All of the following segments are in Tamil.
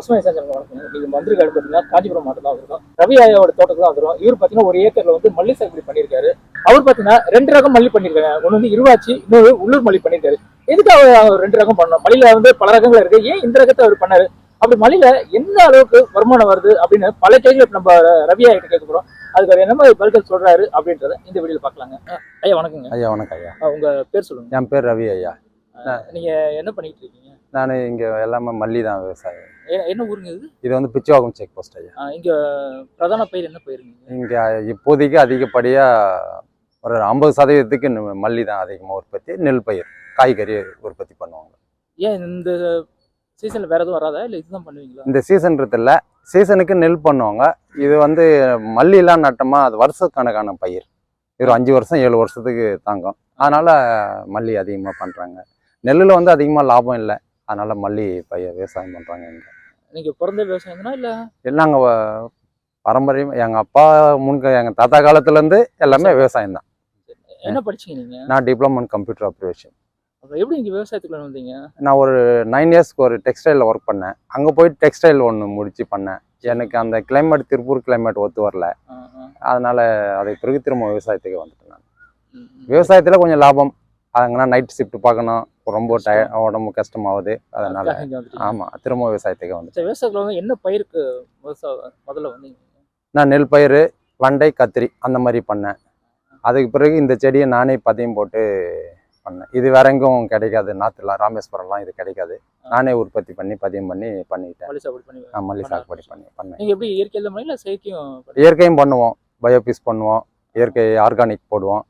பசுமை சஞ்சலம் வணக்கம் நீங்க மந்திரி காடு பார்த்தீங்கன்னா காஞ்சிபுரம் மாவட்டம் தான் வரும் ரவி ஐயாவோட தோட்டத்துக்கு தான் வரும் இவர் பார்த்தீங்கன்னா ஒரு ஏக்கர்ல வந்து மல்லி சாகுபடி பண்ணியிருக்காரு. அவர் பார்த்தீங்கன்னா ரெண்டு ரகம் மல்லி பண்ணியிருக்காங்க. ஒன்று வந்து இருவாச்சி இன்னொரு உள்ளூர் மல்லி பண்ணியிருக்காரு எதுக்கு அவர் ரெண்டு ரகம் பண்ணணும்? மல்லியில வந்து பல ரகங்கள் இருக்கு. ஏன் இந்த ரகத்தை அவர் பண்ணாரு? அப்படி மல்லியில எந்த அளவுக்கு வருமானம் வருது அப்படின்னு பல கேள்வி நம்ம ரவி ஐயா கிட்ட கேட்க போறோம். அதுக்கு என்ன மாதிரி பதில்கள் சொல்றாரு அப்படின்றத இந்த வீடியோல பார்க்கலாங்க. அஹ் ஐயா வணக்கங்க. ஐயா வணக்கம் ஐயா. உங்க பேர் சொல்லுங்க. என் பேர் ரவி ஐயா. நீங்க என்ன பண்ணிட்டு இருக்கீங்க? நான் இங்கே எல்லாமே மல்லி தான் விவசாயம். என்ன ஊருங்க இது? இது வந்து பிச்சுவாக்கம் செக் போஸ்ட் ஐயா. இங்க பிரதான பயிர் என்ன பயிருங்க? இங்கே இப்போதைக்கு அதிகப்படியாக ஒரு ஐம்பது சதவீதத்துக்கு மல்லி தான் அதிகமாக உற்பத்தி நெல் பயிர் காய்கறி உற்பத்தி பண்ணுவாங்க. ஏன் இந்த சீசன்ல வேற எதுவும் வராதா? இல்ல இதுதான் பண்ணுவீங்களா? இந்த சீசன்றதில்ல சீசனுக்கு நெல் பண்ணுவாங்க. இது வந்து மல்லிலாம் நட்டோமா அது வருஷக்கணக்கான பயிர். ஒரு அஞ்சு வருஷம் ஏழு வருஷத்துக்கு தாங்கும். அதனால் மல்லி அதிகமாக பண்ணுறாங்க நெல்லில் வந்து அதிகமாக லாபம் இல்லை. அதனால் மல்லி பயிர் விவசாயம் பண்ணுறாங்க இங்கே. நீங்க பிறந்த விவசாயம் தானா இல்ல நாங்கள் பாரம்பரியம் எங்கள் அப்பா முன்க எங்கள் தாத்தா காலத்துலேருந்து எல்லாமே விவசாயம் தான். என்ன படிச்சீங்க நீங்க? நான் டிப்ளமோ இன் கம்ப்யூட்டர் ஆப்ரேஷன். அப்ப எப்படி இங்க விவசாயத்துக்குள்ள வந்தீங்க? நான் ஒரு நைன் இயர்ஸ்க்கு ஒரு டெக்ஸ்டைலில் ஒர்க் பண்ணேன். அங்கே போய் டெக்ஸ்டைல் ஒன்று முடிச்சு பண்ணேன். எனக்கு அந்த கிளைமேட் திருப்பூர் கிளைமேட் ஒத்து வரல. அதனால் அதை பிறகு திரும்ப விவசாயத்துக்கு வந்துட்டேன் நான். விவசாயத்தில் கொஞ்சம் லாபம். அங்கன்னா நைட் ஷிஃப்ட் பார்க்கணும். ரொம்ப டய உடம்பு கஷ்டமாகுது. அதனால். ஆமாம் திரும்ப விவசாயத்துக்கு வந்து விவசாயத்துல வந்து என்ன பயிருக்கு முதல்ல வந்தீங்க? நான் நெல் பயிர் வண்டை கத்திரி அந்த மாதிரி பண்ணேன். அதுக்கு பிறகு இந்த செடியை நானே பதியம் போட்டு பண்ணேன். இது வேற எங்கும் கிடைக்காது. நாற்றுலாம் ராமேஸ்வரம்லாம் இது கிடைக்காது. நானே உற்பத்தி பண்ணி பதியம் பண்ணி பண்ணிட்டேன். மல்லி சாகுபடி பண்ணி பண்ணேன். எப்படி இயற்கையில செயற்கையும் இயற்கையும் பண்ணுவோம். பயோபீஸ் பண்ணுவோம். இயற்கை ஆர்கானிக் போடுவோம்.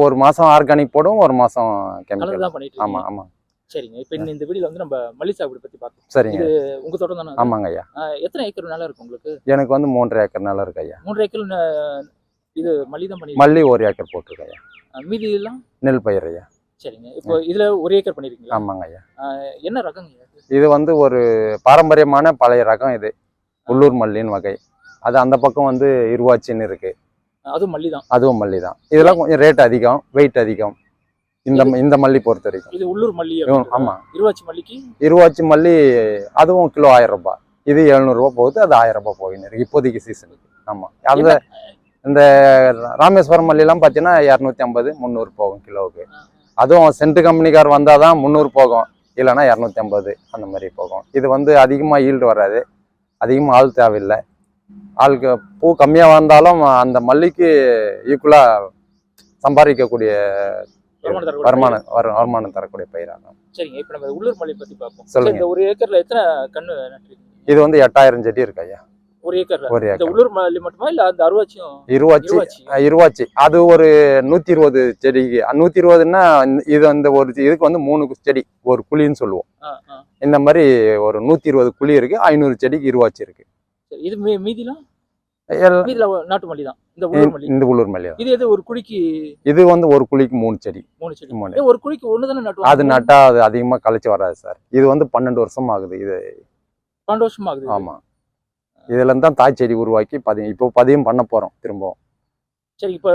ஒரு மாதம் ஆர்கானிக் போடுவோம் ஒரு மாதம் கெமிக்கல் ஆமாம். ஆமாம் சரிங்க. இப்ப இந்த- வீடியோல வந்து நம்ம மல்லி சாகுபடி பத்தி பார்த்தோம் சரிங்க. உங்க தோட்டம் தானே? ஆமாங்க ஐயா. எத்தனை ஏக்கர் நிலம் இருக்கு உங்களுக்கு? எனக்கு வந்து மூன்றரை ஏக்கர் நிலம் இருக்கு ஐயா. மூன்று ஏக்கர் இது மல்லி தான் பண்ணி மல்லி ஒரு ஏக்கர் போட்டிருக்கேன் ஐயா. மீதி எல்லாம்? நெல் பயிர் ஐயா. சரிங்க. இப்போ இதுல ஒரு ஏக்கர் பண்ணிருக்கீங்களா? ஆமாங்க ஐயா. என்ன ரகங்க இது? வந்து ஒரு பாரம்பரியமான பழைய ரகம் இது. உள்ளூர் மல்லின்னு வகை. அது அந்த பக்கம் வந்து இருவாச்சின்னு இருக்கு. அதுவும் மல்லி தான் அதுவும் மல்லி தான் இதெல்லாம் கொஞ்சம் ரேட் அதிகம் வெயிட் அதிகம். இந்த இந்த மல்லி பொறுத்த வரைக்கும். இது உள்ளூர் மல்லி. ஆமா. இருவாச்சி மல்லிக்கு? இருவாச்சி மல்லி அதுவும் கிலோ ஆயிரம் ரூபாய். இது எழுநூறுபா போகுது அது ஆயிரம் ரூபாய் போயின்னு இருக்கு இப்போதைக்கு சீசனுக்கு ஆமா. அந்த இந்த ராமேஸ்வரம் மல்லிலாம் பார்த்தீங்கன்னா இரநூத்தி ஐம்பது முந்நூறு போகும் கிலோவுக்கு. அதுவும் சென்ட் கம்பெனிக்கார் வந்தால் தான் முந்நூறு போகும். இல்லைன்னா இரநூத்தி ஐம்பது அந்த மாதிரி போகும். இது வந்து அதிகமாக ஈல்டு வராது. அதிகமாக ஆள் தேவையில்லை. ஆளுக்கு பூ கம்மியாக வந்தாலும் அந்த மல்லிக்கு ஈக்குவலாக சம்பாதிக்கக்கூடிய வருமானம் தரக்கூடிய வருமானம் வரு வருமானம் தரக்கூடிய பயிராகும். சரிங்க இப்போ நம்ம உள்ளூர் மல்லி பத்தி பார்ப்போம். சொல்லுங்க. இந்த ஒரு ஏக்கர்ல எத்தனை கண்ணு நட்டுருக்கீங்க? இது வந்து எட்டாயிரம் செடி இருக்கு ஐயா. ஒரு ஏக்கர்ல? ஒரு ஏக்கர். உள்ளூர் மல்லி மட்டுமா இல்ல அந்த அருவாச்சியும்? இருவாச்சி இருவாச்சி. அது ஒரு நூற்றி இருபது செடிக்கு நூற்றி இருபதுன்னா இது அந்த ஒரு இதுக்கு வந்து மூணு செடி ஒரு குழின்னு சொல்லுவோம். இந்த மாதிரி ஒரு நூற்றி இருபது குழி இருக்கு ஐநூறு செடிக்கு இருவாச்சி இருக்கு. சரி, இது மீ- மீதிலாம் நாட்டு மல்லி தான் இந்த உள்ளூர் மல்லி இந்த உள்ளூர் மல்லி இது எது ஒரு குழிக்கு? இது வந்து ஒரு குழிக்கு மூணு செடி. மூணு செடி. மூணு ஒரு குழிக்கு ஒண்ணு தானே நட்டுவாங்க? அது நட்டா அது அதிகமாக கழிச்சு வராது சார். இது வந்து பன்னெண்டு வருஷம் ஆகுது இது. பன்னெண்டு வருஷமா ஆகுது இது. ஆமா. இதுல தான் தாய் செடி உருவாக்கி பதியம் இப்போ பதியம் பண்ண போறோம் திரும்பவும். சரி இப்ப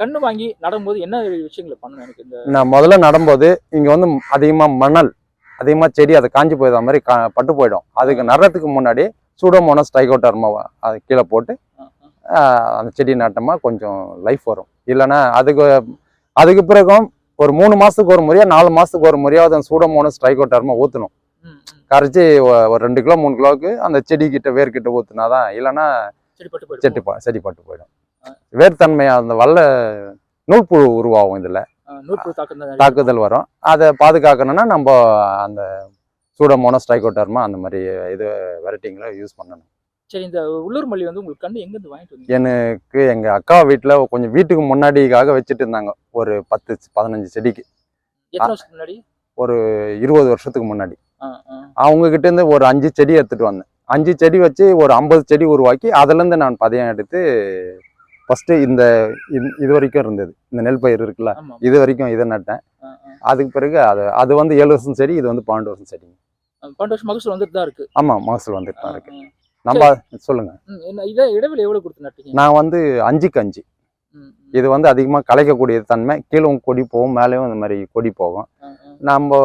கண்ணு வாங்கி நடும்போது என்ன விஷயங்களை பண்ணணும் எனக்கு இந்த நான் முதல்ல நடும்போது இங்க வந்து அதிகமா மணல் அதிகமா செடி அதை காஞ்சி போயிடுற மாதிரி கா பட்டு போயிடும். அதுக்கு நடுறதுக்கு முன்னாடி சூடோமோனஸ் டைகோட்டர்மா அது கீழே போட்டு அந்த செடி நட்டோமா கொஞ்சம் லைஃப் வரும். இல்லைன்னா அதுக்கு அதுக்கு பிறகும் ஒரு மூணு மாசத்துக்கு ஒரு முறையா நாலு மாசத்துக்கு ஒரு முறையாவது அந்த சூடோமோனஸ் டைகோட்டர்மா ஊற்றணும். கரைச்சி ஒரு ரெண்டு கிலோ மூணு கிலோவுக்கு அந்த செடி கிட்ட வேர்கிட்ட ஊத்துனாதான் இல்லைன்னா செடி ப- செடி பட்டு போயிடும். ஆ. வேர்த்தன்மை அந்த வல்ல நூல்புழு உருவாகும் இதுல. தான் தாக்குதல் வரும். அதை பாதுகாக்கணும்னா நம்ம அந்த சூடமோனஸ் டைகோட்டர்மா அந்த மாதிரி இது வெரைட்டிங்களை யூஸ் பண்ணணும். சரி இந்த உள்ளூர் மல்லி வந்து உங்களுக்கு கண்ணு எங்க இருந்து வாங்கிட்டு வந்தீங்க? எனக்கு எங்க அக்கா வீட்டில் கொஞ்சம் வீட்டுக்கு முன்னாடிக்காக வச்சுட்டு இருந்தாங்க. ஒரு பத்து பதினஞ்சு செடிக்கு. முன்னாடி? ஒரு இருபது வருஷத்துக்கு முன்னாடி. அவங்க கிட்ட இருந்து ஒரு அஞ்சு செடி எடுத்துட்டு வந்தேன். அஞ்சு செடி வச்சு ஒரு ஐம்பது செடி உருவாக்கி அதுலேருந்து நான் பதியம் எடுத்து ஃபர்ஸ்ட் இந்த இது வரைக்கும் இருந்தது. இந்த நெல் பயிர் இருக்குல்ல இது வரைக்கும் இதை நட்டேன். அதுக்கு பிறகு அது அது வந்து ஏழு வருஷம் செடி இது வந்து பன்னெண்டு வருஷம் செடி பன்னெண்டு வருஷம் மகசூல் வந்துட்டு தான் இருக்கு. ஆமா மகசூல் வந்துட்டு தான் இருக்கு. நம்ம சொல்லுங்க. இதை இடைவெளி எவ்வளவு கொடுத்து நட்டீங்க நான் வந்து அஞ்சுக்கு அஞ்சு. இது வந்து அதிகமாக கலைக்கக்கூடிய தன்மை. கீழே கொடி போகும் மேலேயும் இந்த மாதிரி கொடி போகும். நம்ம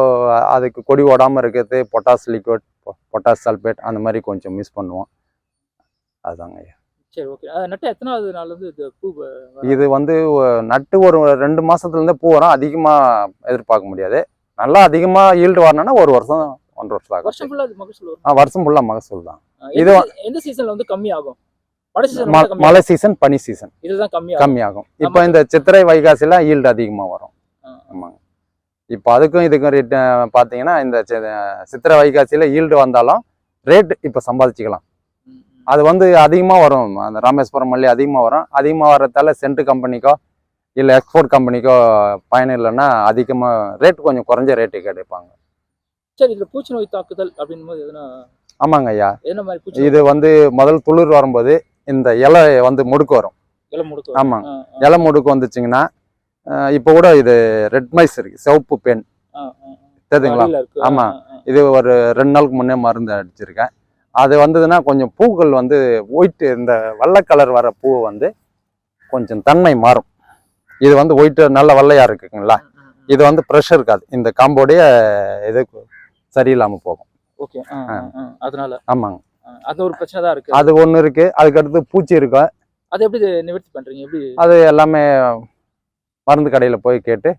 அதுக்கு கொடி ஓடாமல் இருக்கிறது பொட்டாஸ் லிக்விட் பொட்டாஸ் சல்பேட் அந்த மாதிரி கொஞ்சம் மிஸ் பண்ணுவோம். அதுதாங்க ஐயா. சரி ஓகே நட்டு எத்தனாவது நாள் வந்து இது பூ இது வந்து நட்டு ஒரு ரெண்டு மாசத்துல இருந்தே பூ வரும். அதிகமா எதிர்பார்க்க முடியாது. நல்லா அதிகமா ஈல்டு வரணும்னா ஒரு வருஷம் ஒன்றரை வருஷம் ஆகும் வருஷம் ஃபுல்லா அது மகசூல் ஆ, வருஷம் ஃபுல்லா மகசூல் தான். இது எந்த சீசன்ல வந்து கம்மி ஆகும்? மழை சீசன் பனி சீசன் இதுதான் கம்மி கம்மியாகும் இப்போ இந்த சித்திரை வைகாசிலாம் ஈல்டு அதிகமா வரும். ஆமாங்க. இப்போ அதுக்கும் இதுக்கும் ரேட் பார்த்தீங்கன்னா இந்த சித்திரை வைகாசியில ஈல்டு வந்தாலும் ரேட் இப்போ சம்பாதிச்சுக்கலாம். அது வந்து அதிகமாக வரும். அந்த ராமேஸ்வரம் மல்லி அதிகமாக வரும். அதிகமாக வர்றதால சென்ட் கம்பெனிக்கோ இல்லை எக்ஸ்போர்ட் கம்பெனிக்கோ பயன் இல்லைன்னா அதிகமாக ரேட் கொஞ்சம் குறைஞ்ச ரேட்டுக்கு கிடைப்பாங்க சரி இதுல பூச்சி நோய் தாக்குதல் அப்படின்னும் போது எதனா ஆமாங்க ஐயா. என்ன மாதிரி பூச்சி இது வந்து முதல் துளிர் வரும்போது இந்த இலை வந்து முடுக்கு வரும். இலை முடுக்கு ஆமா. ஆ, ஆ, இலை முடுக்கு வந்துச்சுங்கன்னா இப்போ கூட இது ரெட் மைஸ் இருக்கு சிவப்பு பெண். தெரியுதுங்களா. ஆமா. இது ஒரு ரெண்டு நாளுக்கு முன்னே மருந்து அடிச்சிருக்கேன். அது வந்ததுன்னா கொஞ்சம் பூக்கள் வந்து ஒயிட் இந்த வெள்ளை கலர் வர பூ வந்து கொஞ்சம் தன்மை மாறும். இது வந்து ஒயிட் நல்ல வெள்ளையா இருக்குங்களா. இது வந்து ப்ரெஷர் இருக்காது. இந்த காம்போடைய இது சரியில்லாம போகும். ஓகே. அதனால? ஆமாங்க. அது ஒரு பிரச்சனை தான் இருக்கு. அது ஒன்று இருக்கு அதுக்கடுத்து பூச்சி இருக்கும் அது எப்படி நிவர்த்தி பண்றீங்க? எப்படி? அது எல்லாமே மருந்து கடையில் போய் கேட்டு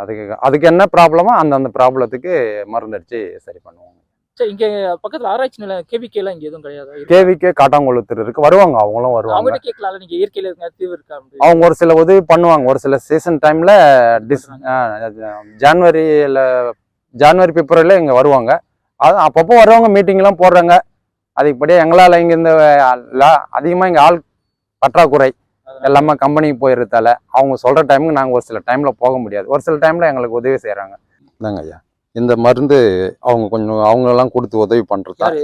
அதுக்கு அதுக்கு என்ன ப்ராப்ளமோ அந்தந்த ப்ராப்ளத்துக்கு மருந்து அடிச்சு சரி பண்ணுவோம் சரி இங்க பக்கத்துல ஆராய்ச்சி நிலையம் கேவிகே எல்லாம் இங்க எதுவும் கிடையாது? கேவிக்கே காட்டாங்குளத்தூர் இருக்கு. வருவாங்க அவங்களும் வருவாங்க. அவங்ககிட்ட கேட்கலாம்ல நீங்க இயற்கையில இருக்க தீவு இருக்கா? அவங்க ஒரு சில உதவி பண்ணுவாங்க. ஒரு சில சீசன் டைம்ல டிஸ் ஜான்வரியில் ஜான்வரி பிப்ரவரியில் இங்கே வருவாங்க. அது அப்பப்போ வருவாங்க மீட்டிங்லாம் போடுறாங்க. அதுக்குப்படியே எங்களால் இங்கே இந்த அதிகமாக இங்கே ஆள் பற்றாக்குறை எல்லாமே கம்பெனிக்கு போயிருந்தால அவங்க சொல்கிற டைமுக்கு நாங்கள் ஒரு சில டைமில் போக முடியாது. ஒரு சில டைமில் எங்களுக்கு உதவி செய்கிறாங்க இந்தாங்க ஐயா. இந்த மருந்து அவங்க கொஞ்சம் அவங்களெல்லாம் கொடுத்து உதவி பண்ணுறது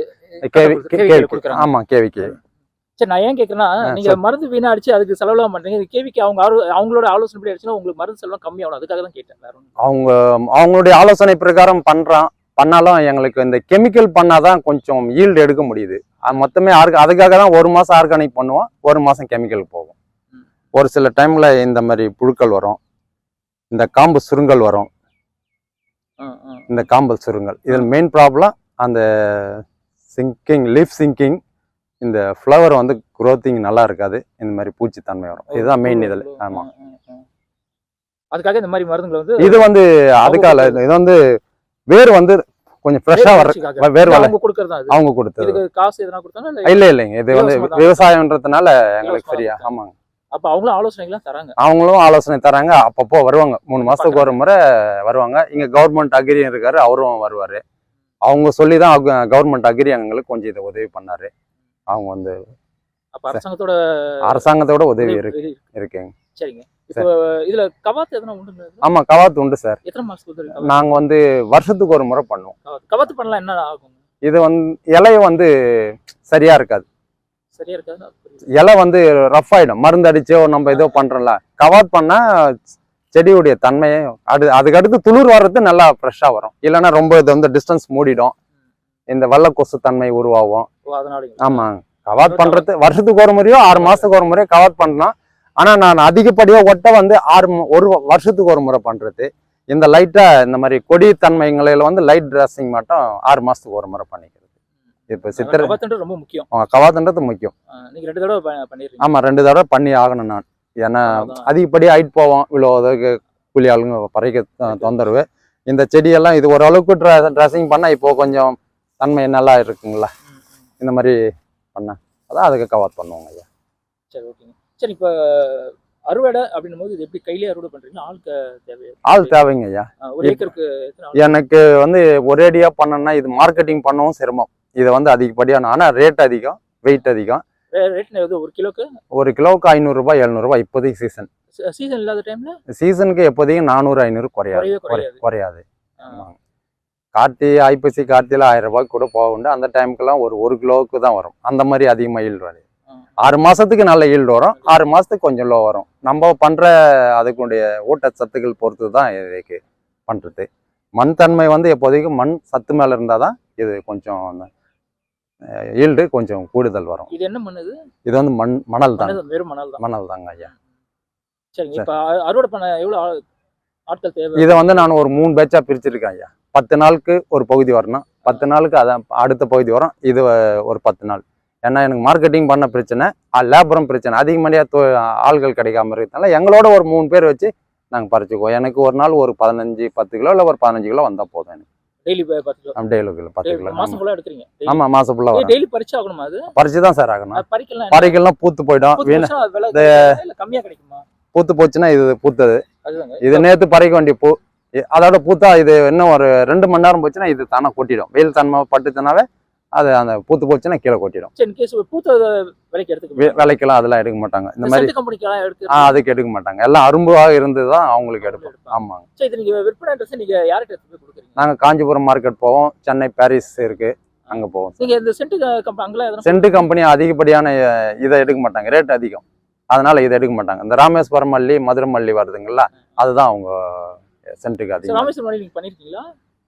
கேவி கேவி. ஆமாம் கேவிக்கு சரி நான் ஏன் கேட்கறேன்னா நீங்க மருந்து வீணா அடிச்சு அதுக்கு செலவுலாம் பண்றீங்க. இது கேவிக்கு அவங்க அவங்களோட ஆலோசனை படி அடிச்சுன்னா உங்களுக்கு மருந்து செலவு கம்மியாகும் அதுக்காக தான் கேட்டேன் வேற. அவங்க அவங்களுடைய ஆலோசனை பிரகாரம் பண்றான். பண்ணாலும் எங்களுக்கு இந்த கெமிக்கல் பண்ணாதான் கொஞ்சம் ஈல்டு எடுக்க முடியுது. அது மொத்தமே ஆர்க அதுக்காக தான் ஒரு மாசம் ஆர்கானிக் பண்ணுவோம். ஒரு மாசம் கெமிக்கல் போகும். ஒரு சில டைம்ல இந்த மாதிரி புழுக்கள் வரும். இந்த காம்பு சுருங்கல் வரும். இந்த காம்பல் சுருங்கல். இதில் மெயின் ப்ராப்ளம் அந்த சிங்கிங் லீஃப் சிங்கிங் இந்த ஃப்ளவர் வந்து குரோத்திங் நல்லா இருக்காது. இந்த மாதிரி பூச்சித்தன்மை வரும். இதுதான் மெயின் இதில் ஆ, ஆமா. ஆ, ஆ. அதுக்காக இந்த மாதிரி மருந்துகளை வந்து இது வந்து அதுக்கால இது வந்து வேர் வந்து கொஞ்சம் ஃப்ரெஷ்ஷாக வர. வேர் அவங்க கொடுக்கறதா அவங்க கொடுத்தது. காசு எதனா கொடுத்தாங்க இல்ல இல்ல இல்லைங்க. இது வந்து. விவசாயம்ன்றதுனால எங்களுக்கு சரியா. ஆமாங்க. அப்ப அவங்களும் ஆலோசனைகள்லாம் தராங்க. அவங்களும் ஆலோசனை தராங்க. அப்பப்போ வருவாங்க. மூணு மாசத்துக்கு ஒரு முறை வருவாங்க. இங்க கவர்மெண்ட் அக்ரி இருக்காரு. அவரும் வருவாரு. அவங்க சொல்லி தான் கவர்மெண்ட் அக்ரி எங்களுக்கு கொஞ்சம் இதை உதவி பண்ணாரு. அவங்க வந்து அப்ப அரசாங்கத்தோட அரசாங்கத்தோட உதவி இருக்கு. இருக்குங்க. சரிங்க. இப்போ இதுல கவாத்து எதனா உண்டு ஆமா கவாத்து உண்டு சார். எத்தனை மாசத்துக்கு நாங்க வந்து வருஷத்துக்கு ஒரு முறை பண்ணுவோம். கவாத்து. பண்ணலாம் என்ன ஆகும்? இது வந்து இலைய வந்து சரியா இருக்காது. சரியா இருக்காது புரியுது. இலை வந்து ரஃப் ஆயிடும். மருந்து அடிச்சோ நம்ம ஏதோ பண்றோம்ல. கவாத் பண்ணா செடியுடைய தன்மையை அது அதுக்கு அடுத்து துளிர் வர்றது நல்லா ஃப்ரெஷ்ஷா வரும். இல்லைன்னா ரொம்ப இது வந்து டிஸ்டன்ஸ் மூடிடும். இந்த வெள்ளை கொசு தன்மை உருவாகும். ஓ அதனால ஆமா. கவாத் பண்றது வருஷத்துக்கு ஒரு முறையோ ஆறு மாசத்துக்கு ஒரு முறையோ கவாத் பண்ணலாம். ஆனா நான் அதிகப்படியா ஒட்ட வந்து ஆறு ஒரு வருஷத்துக்கு ஒரு முறை பண்றது. இந்த லைட்டா இந்த மாதிரி கொடி தன்மைகளில் வந்து லைட் ட்ரெஸ்ஸிங் மட்டும் ஆறு மாசத்துக்கு ஒரு முறை பண்ணிக்கிறது. இப்போ சித்திரை கவாத்துன்றது ரொம்ப முக்கியம். கவாத்துன்றது முக்கியம். நீங்க ரெண்டு தடவை ஆமா ரெண்டு தடவை பண்ணி ஆகணும் நான். ஏன்னா அதான். அதிகப்படி ஹைட் போவோம். இவ்வளோ கூலி ஆளுங்க பறைக்க தொந்தரவு. இந்த செடியெல்லாம் இது ஓரளவுக்கு ட்ரெஸ்ஸிங் பண்ணா இப்போ கொஞ்சம் தன்மை நல்லா இருக்குங்களா. இந்த மாதிரி பண்ண. அதான் அதுக்கு கவர் பண்ணுவோங்க ஐயா. சரி ஓகேங்க சரி இப்போ அறுவடை அப்படின்னும் போது இது எப்படி கையிலே அறுவடை பண்றீங்களா? ஆளுக்கு தேவையா? ஆள் தேவைங்க ஐயா. ஒரு ஏக்கருக்கு ஆள்? எனக்கு வந்து ஒரேடியா பண்ணணும்னா இது மார்க்கெட்டிங் பண்ணவும் சிரமம். இது வந்து அதிகப்படியான ஆனா ரேட் அதிகம் வெயிட் அதிகம். ரேட் எவ்வளவு? ஒரு கிலோக்கு? ஒரு கிலோவுக்கு ஐநூறுரூபா எழுநூறுபா இப்போதைக்கு சீசன் சீசன் இல்லாத டைம்ல சீசனுக்கு எப்போதைக்கும் நானூறு ஐநூறு குறையாது. குறையாது. கார்த்தி ஐப்பசி கார்த்தியில் ஆயிரம் ரூபாய்க்கு கூட போக உண்டு. அந்த டைமுக்கெல்லாம் ஒரு ஒரு கிலோவுக்கு தான் வரும். அந்த மாதிரி அதிகமாக ஈல்டு வரும். ஆறு மாசத்துக்கு நல்ல ஈல்டு வரும். ஆறு மாசத்துக்கு கொஞ்சம் லோ வரும். நம்ம பண்ற அதுக்குடைய ஊட்டச்சத்துக்கள் பொறுத்து தான் இதுக்கு பண்றது. மண் தன்மை வந்து எப்போதைக்கும் மண் சத்து மேல இருந்தால் தான் இது கொஞ்சம் ஈல்டு கொஞ்சம் கூடுதல் வரும். இது என்ன பண்ணுது இது? வந்து மண் மணல் தான் வெறும் மணல் தான். மணல் தாங்க ஐயா. சரிங்க. இப்போ அறுவடை பண்ண எவ்வளவு ஆள்- ஆட்கள் தேவை? இதை வந்து நான் ஒரு மூணு பேட்சா பிரிச்சிருக்கேன் ஐயா. பத்து நாளுக்கு ஒரு பகுதி வரணும். பத்து நாளுக்கு அதான் அடுத்த பகுதி வரும். இது ஒரு பத்து நாள். ஏன்னா எனக்கு மார்க்கெட்டிங் பண்ண பிரச்சனை லேபரும் பிரச்சனை. அதிகமாடியாக ஆள்கள் கிடைக்காம இருக்கிறதுனால எங்களோட ஒரு மூணு பேர் வச்சு நாங்கள் பறிச்சுக்குவோம். எனக்கு ஒரு நாள் ஒரு பதினஞ்சு பத்து கிலோ இல்லை ஒரு பதினஞ்சு கிலோ வந்தால் போதும் எனக்கு. டெய்லி பத்து கிலோ. டெய்லி கிலோ பத்து கிலோ. மாசம் ஃபுல்லா எடுக்கிறீங்க? வரும். டெய்லி பறிச்சு ஆகணுமா அது? பறிச்சு தான் சார் ஆகணும். பறிக்கலாம். பறிக்கலாம் பூத்து போயிடும். பூத்து வீண் கம்மியா கிடைக்குமா? பூத்து போச்சுன்னா இது பூத்தது. இது நேத்து பறிக்க வேண்டிய பூ அதோட பூத்தா இது இன்னும் ஒரு ரெண்டு மணி நேரம் போச்சுன்னா இது தானே கொட்டிடும். வெயில் தன்மை பட்டுச்சுனாவே அது அந்த பூத்து போச்சுன்னா கீழே கொட்டிடும். விலைக்கெல்லாம் அதெல்லாம் எடுக்க மாட்டாங்க. இந்த மாதிரி ஆ அதுக்கு எடுக்க மாட்டாங்க. எல்லாம் அரும்பாக இருந்து தான் அவங்களுக்கு எடுப்போம். ஆமாங்க. நாங்கள் காஞ்சிபுரம் மார்க்கெட் போவோம். சென்னை பாரிஸ் இருக்கு. அங்கே போவோம். சென்ட் கம்பெனி அதிகப்படியான இதை எடுக்க மாட்டாங்க. ரேட் அதிகம். அதனால இதை எடுக்க மாட்டாங்க. இந்த ராமேஸ்வரம் மல்லி மதுரை மல்லி வருதுங்களா அதுதான் அவங்க சென்ட்டுக்கு அதிகம் ராமேஸ்வரம் மணி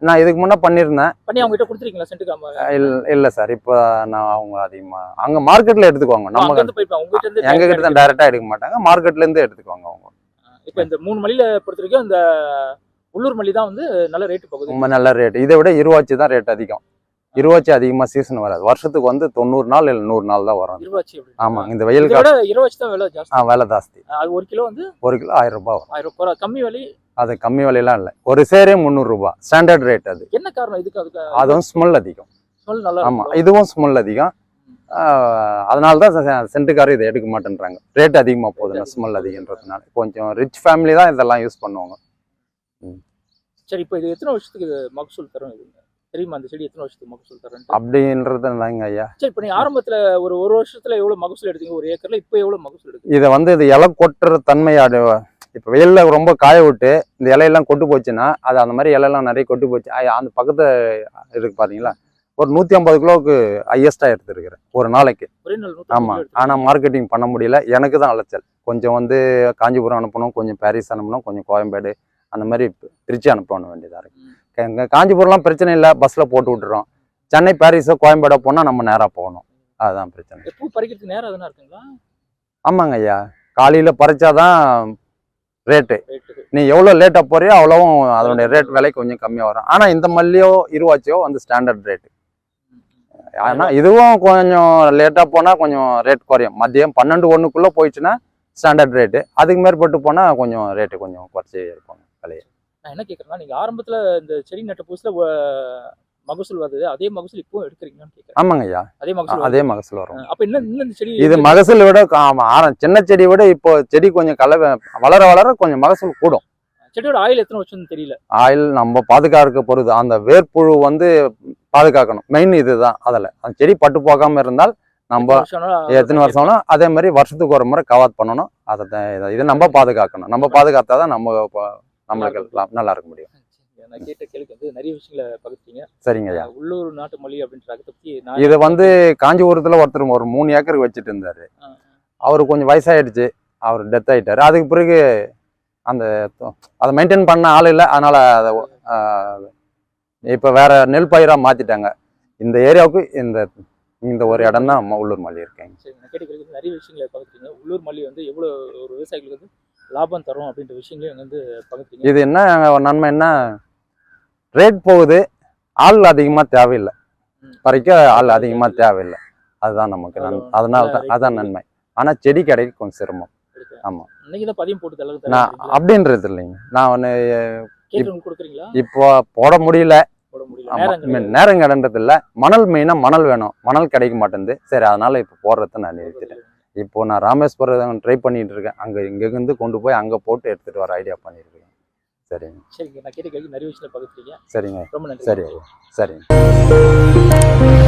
நான் இதுக்கு முன்னே பண்ணியிருந்தேன் பண்ணி அவங்க கிட்ட கொடுத்துருக்கீங்களா சென்ட் கம்பெனி இல்ல இல்ல சார் இப்போ நான் அவங்க அதிகமா அங்க மார்க்கெட்ல எடுத்துக்குவாங்க. நம்ம உங்க கிட்ட இருந்து எங்க கிட்ட தான் டைரக்டா எடுக்க மாட்டாங்க. மார்க்கெட்ல இருந்து எடுத்துக்குவாங்க அவங்க. இப்ப இந்த மூணு மல்லியில பொறுத்த வரைக்கும் இந்த உள்ளூர் மல்லி தான் வந்து நல்ல ரேட் போகுது. ரொம்ப நல்ல ரேட் இதை விட இருவாச்சி தான் ரேட் அதிகம். இருவாச்சி அதிகமா சீசன் வராது. வருஷத்துக்கு வந்து தொண்ணூறு நாள் இல்ல நூறு நாள் தான் வரும். இருவாச்சி அப்படி ஆமா இந்த வெயில் காலம் இருவாச்சி தான் விலை ஜாஸ்தி. ஆ விலை ஜாஸ்தி. அது ஒரு கிலோ வந்து ஒரு கிலோ ஆயிரம் ரூபாய் வரும். ஆயிரம் ரூபாய். கம்மி விலை அது கம்மி விலையெல்லாம் இல்லை. ஒரு சேரே முந்நூறு ரூபாய் ஸ்டாண்டர்ட் ரேட் அது. என்ன காரணம்? இதுக்கு அதுக்கு அதுவும் ஸ்மெல் அதிகம். ஸ்மெல் நல்லா ஆமா. இருக்கும் இதுவும் ஸ்மெல் அதிகம். அதனால தான் சென்ட்டுக்காரர் இதை எடுக்க மாட்டேன்றாங்க. ரேட் அதிகமாக போகுதுங்க ஸ்மெல் அதிகன்றதுனால கொஞ்சம் ரிச் ஃபேமிலி தான் இதெல்லாம் யூஸ் பண்ணுவாங்க. சரி இப்போ இது எத்தனை வருஷத்துக்கு இது மகசூல் தரும் இது? தெரியுமா? அந்த செடி எத்தனை வருஷத்துக்கு மகசூல் தரும் அப்படின்றது இல்லைங்க ஐயா? சரி இப்போ நீங்க ஆரம்பத்துல ஒரு ஒரு வருஷத்துல எவ்வளவு மகசூல் எடுத்தீங்க? ஒரு ஏக்கர்ல இப்போ எவ்வளவு மகசூல் எடுக்குது இதை வந்து இது இலை கொட்டுற தன்மையாடு இப்போ வெயில்ல ரொம்ப காய விட்டு இந்த இலையெல்லாம் கொட்டு போச்சுன்னா அது அந்த மாதிரி இலையெல்லாம் நிறைய கொட்டு போச்சு. அந்த பக்கத்து இருக்கு பாத்தீங்களா? ஒரு நூற்றி ஐம்பது கிலோவுக்கு ஹையஸ்டாக எடுத்துருக்கிறேன் ஒரு நாளைக்கு. ஆமாம். ஆனால் மார்க்கெட்டிங் பண்ண முடியல. எனக்கு தான் அலைச்சல். கொஞ்சம் வந்து காஞ்சிபுரம் அனுப்பணும் கொஞ்சம் பாரிஸ் அனுப்பணும் கொஞ்சம் கோயம்பேடு அந்த மாதிரி திருச்சி அனுப்ப வேண்டியதாக இருக்கு. ம். எங்கள் காஞ்சிபுரம்லாம் பிரச்சனை இல்லை பஸ்ஸில் போட்டு விட்டுறோம். சென்னை பாரிஸோ கோயம்பேடோ போனால் நம்ம நேராக போகணும். அதுதான் பிரச்சனை. இந்த பூ பறிக்கிறதுக்கு நேரம் எதனா இருக்குங்களா? ஆமாங்க ஐயா. காலையில் பறிச்சாதான் ரேட்டு நீ எவ்வளோ லேட்டாக போறியோ அவ்வளோவும் அதனுடைய ரேட் விலை கொஞ்சம் கம்மியாக வரும். ஆனால் இந்த மல்லியோ இருவாச்சியோ வந்து ஸ்டாண்டர்ட் ரேட்டு ஆனால் இதுவும் கொஞ்சம் லேட்டாக போனால் கொஞ்சம் ரேட் குறையும். மதியம் பன்னெண்டு ஒன்றுக்குள்ளே போயிடுச்சுன்னா ஸ்டாண்டர்ட் ரேட்டு அதுக்கு மேற்பட்டு போனால் கொஞ்சம் ரேட்டு கொஞ்சம் குறைச்சி இருப்பாங்க விலையை. நான் என்ன கேட்குறேன்னா நீங்கள் ஆரம்பத்தில் இந்த செடி நட்ட புதுசில் மகசூல் வருது அதே மகசூல் இப்போ எடுக்கிறீங்களான்னு கேக்குறேன் ஆமாங்க ஐயா. அதே மகசூல் அதே மகசூல் வரும். அப்ப இன்னும் இன்னும் இந்த செடி இது மகசூல் விட ஆரம் சின்ன செடி விட இப்போ செடி கொஞ்சம் கல வளர வளர கொஞ்சம் மகசூல் கூடும். செடியோட ஆயில் எத்தனை வருஷம்னு தெரியல. ஆயில் நம்ம பாதுகாக்க பொறுத்து அந்த வேர்ப்புழு வந்து பாதுகாக்கணும். மெயின் இதுதான் அதில். அந்த செடி பட்டு போகாம இருந்தால் நம்ம எத்தனை வருஷம்னா அதே மாதிரி வருஷத்துக்கு ஒரு முறை கவாத் பண்ணணும். அதை இதை- நம்ம பாதுகாக்கணும். நம்ம பாதுகாத்தா தான் நம்ம நம்மளுக்கு நல்லா இருக்க முடியும். நான் கேட்ட கேள்விக்கு வந்து நிறைய விஷயங்களை பகிர்ந்தீங்க சரிங்க ஐயா. உள்ளூர் நாட்டு மொழி அப்படின்ற பத்தி நான் இது வந்து காஞ்சிபுரத்தில் ஒருத்தர் ஒரு மூணு ஏக்கர் வச்சுட்டு இருந்தாரு. ஆ, அவருக்கு கொஞ்சம் வயசாயிடுச்சு. அவர் டெத் ஆயிட்டாரு. அதுக்கு பிறகு அந்த அதை மெயின்டைன் பண்ண ஆள் இல்லை. அதனால அதை இப்போ வேற நெல் பயிராக மாத்திட்டாங்க. இந்த ஏரியாவுக்கு இந்த இந்த ஒரு இடம் தான் உள்ளூர் மல்லி இருக்கேங்க நிறைய விஷயங்களை பகிர்ந்தீங்க உள்ளூர் மல்லி வந்து எவ்வளவு ஒரு விவசாயிகளுக்கு வந்து லாபம் தரும் அப்படின்ற விஷயங்களையும் வந்து பகிர்ந்தீங்க இது என்ன நன்மை என்ன? ரேட் போகுது ஆள் அதிகமாக தேவையில்லை. பறிக்க ஆள் அதிகமாக தேவையில்லை. அதுதான் நமக்கு நன் அதனால தான் அதான் நன்மை. ஆனால் செடி கிடைக்க கொஞ்சம் சிரமம். இருக்கு. ஆமா. இன்னைக்கு தான் பதியம் போட்டு தளவு நான் அப்படின்றது இல்லைங்க. நான் ஒன்று இப்போ போட முடியல. போட முடியல. ஆமா. நேரம் கடன்றது இல்ல. மணல் மெயினா மணல் வேணும். மணல் கிடைக்க மாட்டேங்குது. சரி அதனால இப்போ போடுறத நான் நிறுத்திட்டேன். இப்போ நான் ராமேஸ்வரம் ட்ரை பண்ணிட்டு இருக்கேன். அங்க இங்கிருந்து கொண்டு போய் அங்க போட்டு எடுத்துட்டு வர ஐடியா பண்ணிருக்கேன் சரிங்க. சரிங்க நான் கேட்ட கேள்வி நிறைய விஷயங்களை பகிர்ந்தீங்க சரிங்க. ரொம்ப நன்றி. சரி ஐயா சரிங்க.